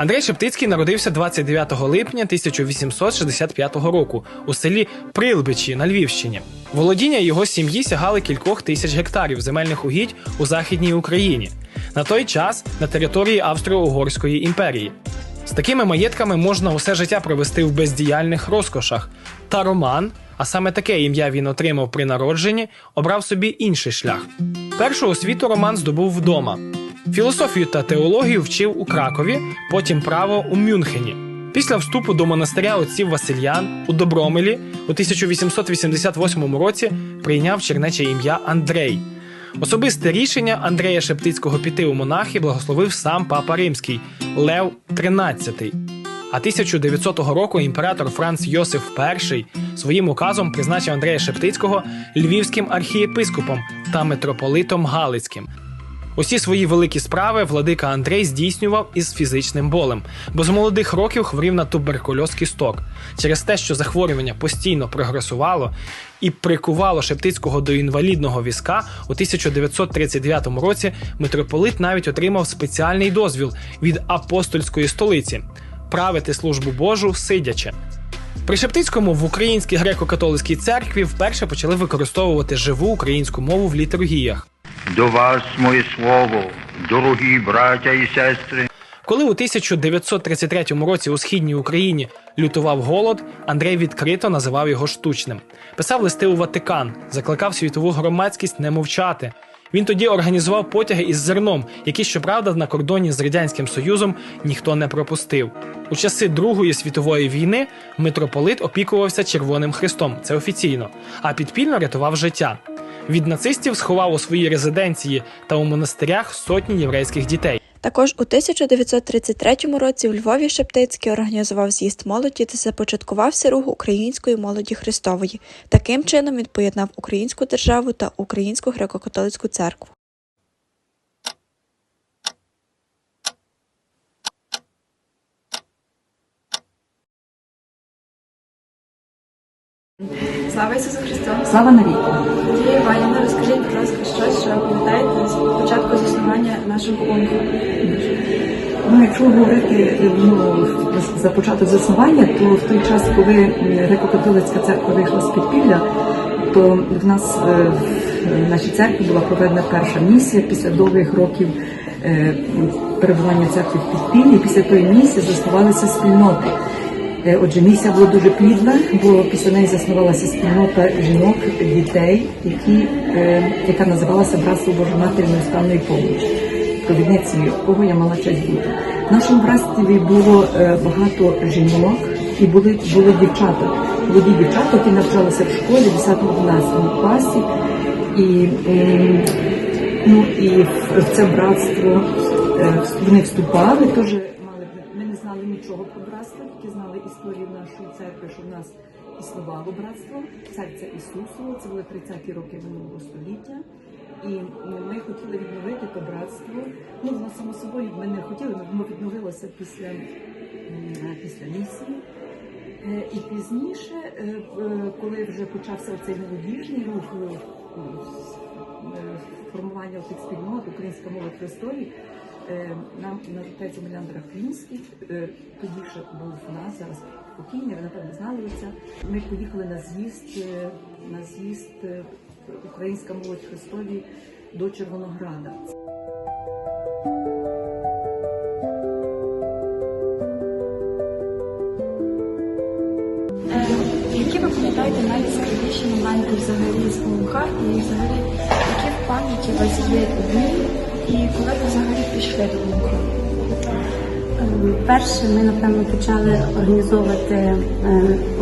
Андрей Шептицький народився 29 липня 1865 року у селі Прилбичі на Львівщині. Володіння його сім'ї сягали кількох тисяч гектарів земельних угідь у західній Україні. На той час на території Австро-Угорської імперії. З такими маєтками можна усе життя провести в бездіяльних розкошах. Та Роман, а саме таке ім'я він отримав при народженні, обрав собі інший шлях. Першу освіту Роман здобув вдома. Філософію та теологію вчив у Кракові, потім право у Мюнхені. Після вступу до монастиря отців Васильян у Добромелі у 1888 році прийняв чернече ім'я Андрей. Особисте рішення Андрея Шептицького піти у монахи благословив сам папа Римський Лев XIII. А 1900 року імператор Франц Йосиф І своїм указом призначив Андрея Шептицького львівським архієпископом та митрополитом Галицьким. Усі свої великі справи владика Андрей здійснював із фізичним болем, бо з молодих років хворів на туберкульоз кісток. Через те, що захворювання постійно прогресувало і прикувало Шептицького до інвалідного візка, у 1939 році митрополит навіть отримав спеціальний дозвіл від апостольської столиці правити службу Божу сидячи. При Шептицькому в Українській греко-католицькій церкві вперше почали використовувати живу українську мову в літургіях. До вас моє слово, дорогі браття і сестри. Коли у 1933 році у східній Україні лютував голод, Андрей відкрито називав його штучним. Писав листи у Ватикан, закликав світову громадськість не мовчати. Він тоді організував потяги із зерном, які, щоправда, на кордоні з радянським союзом ніхто не пропустив. У часи Другої світової війни митрополит опікувався Червоним Христом, це офіційно, а підпільно рятував життя. Від нацистів сховав у своїй резиденції та у монастирях сотні єврейських дітей. Також у 1933 році у Львові Шептицький організував з'їзд молоді та започаткувався рух української молоді Христової. Таким чином він поєднав українську державу та українську греко-католицьку церкву. Слава Ісусу Христу! Слава навіки! Надія Іванівна, розкажіть, будь ласка, щось, що пам'ятаєте з початку заснування нашого ОНГу? Ну, якщо говорити ну, за початок заснування, то в той час, коли греко-католицька церква вийшла з підпілля, то в нас е, в нашій церкві була проведена перша місія після довгих років е, перебування церкви в підпіллі. Після тої місії заснувалися спільноти. Е, Отже, місія була дуже плідна, бо після неї заснувалася спільнота жінок, дітей, які, е, яка називалася Братство Божої Матері Неустанної помочі, провідниці якого я мала честь бути. В нашому братстві було е, багато жінок і були, були дівчата, молоді дівчата, які навчалися в школі в 10-12 класі. І, ну, і в, це братство вони вступали, теж мали ми не знали нічого про знали історію нашої церкви, що в нас існувало братство, серце Ісусового, це були 30-ті роки минулого століття. І ми хотіли відновити то братство. Ну, воно само собою ми не хотіли, воно відновилося після, після місії. Е, І пізніше, е, е, коли вже почався цей молодіжний рух формування спільнот, українська мова Христові, е, нам наш отець Омелян Рафлінський, е, тоді був в нас, зараз покійний, ви напевно знали це. Ми поїхали на з'їзд, е, на з'їзд е, Українська молодь Христові до Червонограда. Е, Які ви пам'ятаєте найяскравіші моменти взагалі з ОНГ і взагалі які в пам'яті у вас є дні і коли ви взагалі пішли до ОНГ? Ем, Перше ми напевно почали організовувати е,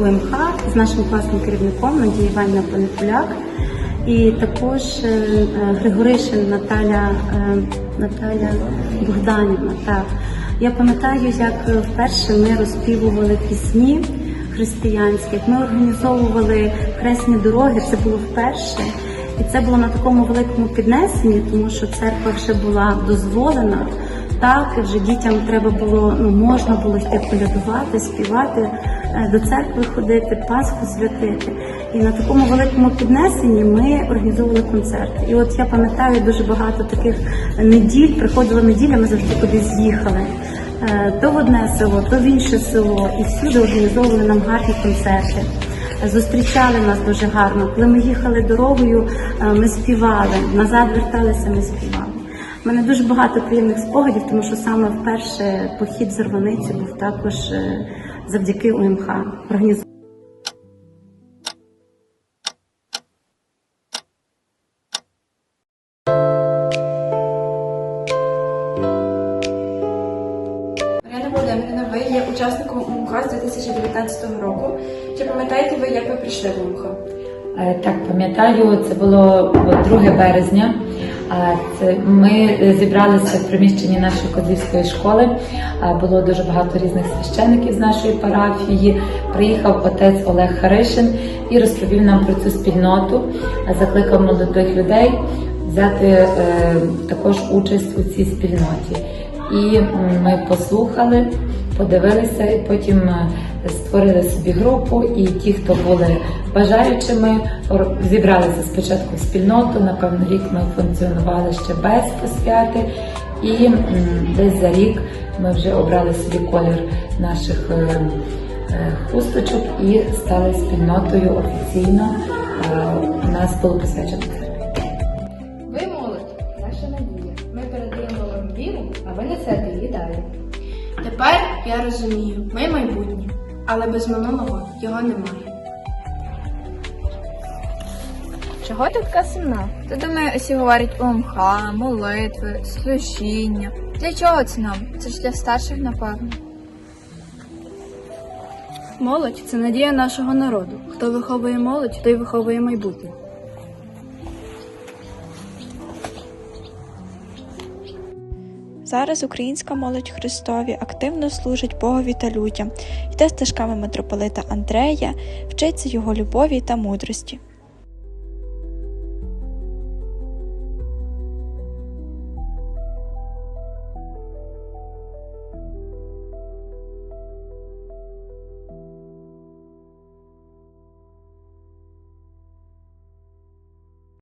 ОМХ з нашим класним керівником Надія Іванівна Панекуляк і також е, е, Григоришин Наталя е, Наталя Богданівна. Так я пам'ятаю, як вперше ми розспівували пісні християнських. Ми організовували хресні дороги. Це було вперше. І це було на такому великому піднесенні, тому що церква вже була дозволена. Так, вже дітям треба було, ну можна було йти колядувати, співати, е, до церкви ходити, Пасху святити. І на такому великому піднесенні ми організовували концерти. І от я пам'ятаю дуже багато таких неділь, приходила неділя, ми завжди кудись з'їхали. е, то в одне село, то в інше село, і всюди організовували нам гарні концерти. Зустрічали нас дуже гарно. Коли ми їхали дорогою, е, ми співали. Назад верталися, ми співали. У мене дуже багато приємних спогадів, тому що саме вперше похід з Рваниці був також е, завдяки УМХ. Ви є учасником УМХ з 2019 року. Чи пам'ятаєте ви, як ви прийшли в УМХ? Е, Так, пам'ятаю, це було 2 березня. Ми е, зібралися в приміщенні нашої козлівської школи. Було дуже багато різних священиків з нашої парафії. Приїхав отець Олег Харишин і розповів нам про цю спільноту, закликав молодих людей взяти е, також участь у цій спільноті. І ми послухали, подивилися, і потім е, створили собі групу. І ті, хто були бажаючими, зібралися спочатку в спільноту. Напевно, рік ми функціонували ще без посвяти. І десь за рік ми вже обрали собі колір наших е, е, хусточок і стали спільнотою офіційно. У нас було посвячено я розумію, ми майбутнє, але без минулого його немає. Чого ти така сумна? Ти думаю, усі говорять ОМХ, молитви, служіння. Для чого це нам? Це ж для старших, напевно. Молодь це надія нашого народу. Хто виховує молодь, той виховує майбутнє. Зараз українська молодь Христові активно служить Богові та людям, йде стежками митрополита Андрея, вчиться його любові та мудрості.